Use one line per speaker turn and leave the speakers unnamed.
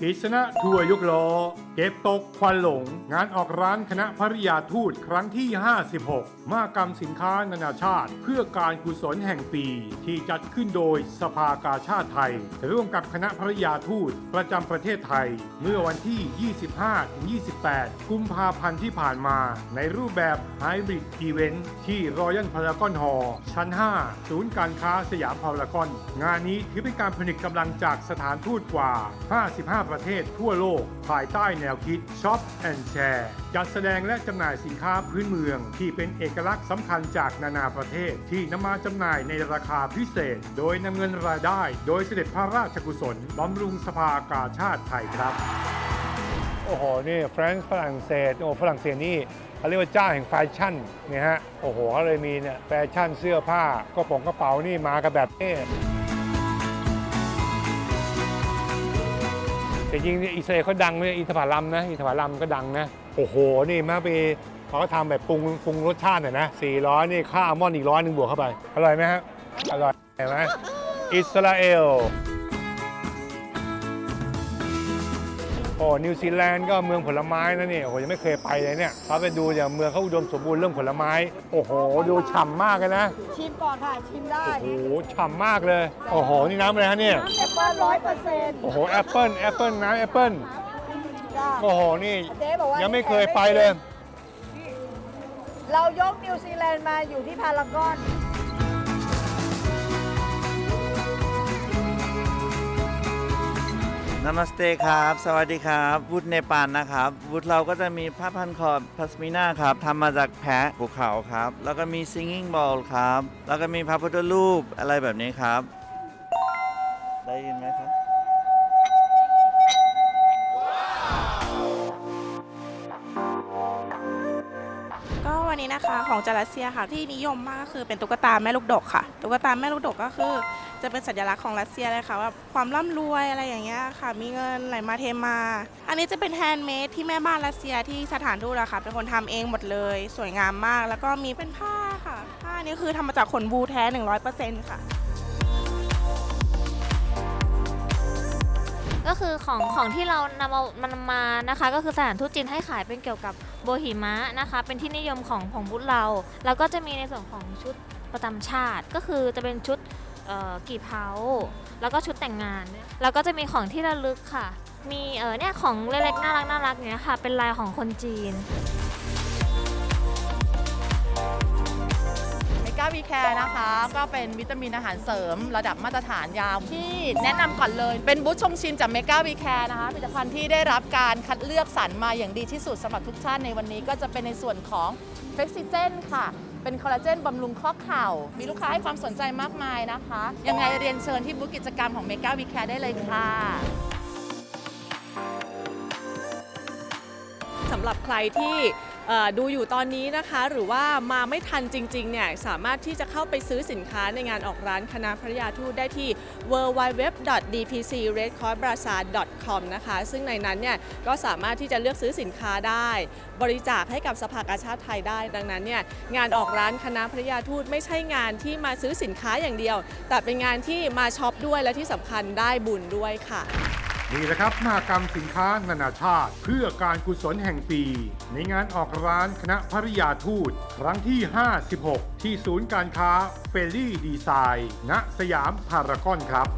กิษณะทัวร์ยกล้อ เก็บตกควันหลง งานออกร้านคณะภริยาทูตครั้งที่ 56 มากรรมสินค้านานาชาติ เพื่อการกุศลแห่งปี ที่จัดขึ้นโดยสภากาชาติไทย ร่วมกับคณะภริยาทูตประจำประเทศไทย เมื่อวันที่ 25-28 กุมภาพันธ์ที่ผ่านมา ในรูปแบบไฮบริดอีเวนต์ที่รอยัลพารากอนฮอลล์ชั้น 5 ศูนย์การค้าสยามพารากอน งานนี้ถือเป็นการผนึกกำลังจากสถานทูตกว่า 55ประเทศทั่วโลก ภายใต้แนวคิด Shop and Share จัดแสดงและจำหน่ายสินค้าพื้นเมือง ที่เป็นเอกลักษณ์สำคัญจากนานาประเทศ ที่นำมาจำหน่ายในราคาพิเศษ โดยนำเงินรายได้ โดยเสด็จพระราชกุศลบำรุงสภากาชาติไทยครับ โอ้โห นี่แฟรงก์ฝรั่งเศส โอ้ฝรั่งเศสนี่เขาเรียกว่าเจ้าแห่งแฟชั่นเนี่ยฮะ โอ้โหเขาเลยมีเนี่ยแฟชั่นเสื้อผ้ากระป๋องกระเป๋านี่มากันแบบนี้ แต่จริงอิสราเอลเขาดังเลยอินทผลัมนะอินทผลัมก็ดังนะโอ้โห นี่มาไปเขาก็ทำแบบปรุงปรุงรสชาติหน่อยนะ400นี่ข้าวอัลมอนด์อีกร้อยหนึ่งบวกเข้าไป อร่อยไหมฮะอร่อยเห็นไหมอิสราเอล อ้นิวซีแลนด์ก็เมืองผลไม้นะนี่โอ้โหยังไม่เคยไปเลยเนี่ยเขาไปดูอย่างเมืองเขาอุดมสมบูรณ์เรื่องผลไม้ โอ้โห ดูฉ่ำมากเลยนะ
ชิมก่อนค่ะชิมได้
โอ้โหฉ่ำมากเลย โอ้โหนี่น้ำอะไรฮะเนี่ย
น้ำแอปเปิ้ลร้อยเปอร์เซ็นต์
โอ้โหแอปเปิลแอปเปิลน้ำแอปเปิล
จ้า
โอ้โหนี่
เจ๊บอกว่า
ยังไม่เคยไปเลย
เรายกนิวซีแลนด์มาอยู่ที่พารากอน
นามาสเตครับ สวัสดีครับวุฒเนปาลนะครับวุฒเราก็จะมีผ้าพันคอพัสมินาครับทำมาจากแพะภูเขาครับ แล้วก็มีซิง g ิ n งบอลครับ แล้วก็มีพระพุทธรูปอะไรแบบนี้ครับ ได้ยินไหมครับ
ก็วันนี้นะคะของจารัสเซียค่ะที่นิยมมากก็คือเป็นตุ๊กตาแม่ลูกดกค่ะ ตุ๊กตาแม่ลูกดกก็คือ จะเป็นสัญลักษณ์ของรัสเซียเลยค่ะว่าความร่ำรวยอะไรอย่างเงี้ยค่ะ มีเงินไหลมาเทมา อันนี้จะเป็นแฮนด์เมดที่แม่บ้านรัสเซียที่สถานทูตอะค่ะ เป็นคนทำเองหมดเลย สวยงามมาก แล้วก็มีเป็นผ้าค่ะ ผ้านี้คือทำมาจากขนบูแท้ 100%ค่ะ
ก็คือของของที่เรานำเอามันมานะคะ ก็คือสถานทูตจีนให้ขายเป็นเกี่ยวกับโบหิมะนะคะ เป็นที่นิยมของของบุตรเรา แล้วก็จะมีในส่วนของชุดประจำชาติ ก็คือจะเป็นชุด กี่เผาแล้วก็ชุดแต่งงาน แล้วก็จะมีของที่ระลึกค่ะ มีเออเนี่ยของเล็กๆน่ารักน่ารักเนี่ยค่ะ เป็นลายของคนจีน
เมกาวีแคร์นะคะ ก็เป็นวิตามินอาหารเสริมระดับมาตรฐานยาวที่แนะนำก่อนเลย เป็นบูธชงชินจากเมก้าวีแคร์นะคะผลิตภัณฑ์ที่ได้รับการคัดเลือกสรรมาอย่างดีที่สุดสำหรับทุกท่านในวันนี้ก็จะเป็นในส่วนของเฟกซิเจนค่ะ เป็นคอลลาเจนบำรุงข้อเข่า มีลูกค้าให้ความสนใจมากมายนะคะ ยังไงเรียนเชิญที่บูธกิจกรรมของเมกาวีแคร์ได้เลยค่ะ
หรับใครที่ดูอยู่ตอนนี้นะคะ หรือว่ามาไม่ทันจริงๆเนี่ยสามารถที่จะเข้าไปซื้อสินค้าในงานออกร้านคณะพระยาทูตได้ที่ www.dpcredcrossbazaar.com นะคะ ซึ่งในนั้นเนี่ยก็สามารถที่จะเลือกซื้อสินค้าได้ บริจาคให้กับสภากาชาติไทยได้ ดังนั้นเนี่ยงานออกร้านคณะพระยาทูตไม่ใช่งานที่มาซื้อสินค้าอย่างเดียว แต่เป็นงานที่มาช็อปด้วยและที่สำคัญได้บุญด้วยค่ะ
นี่แหละครับมหากรรมสินค้านานาชาติ เพื่อการกุศลแห่งปี ในงานออกร้านคณะภริยาทูต ครั้งที่ 56 ที่ศูนย์การค้าเฟลลี่ดีไซน์ ณ สยามพารากอนครับ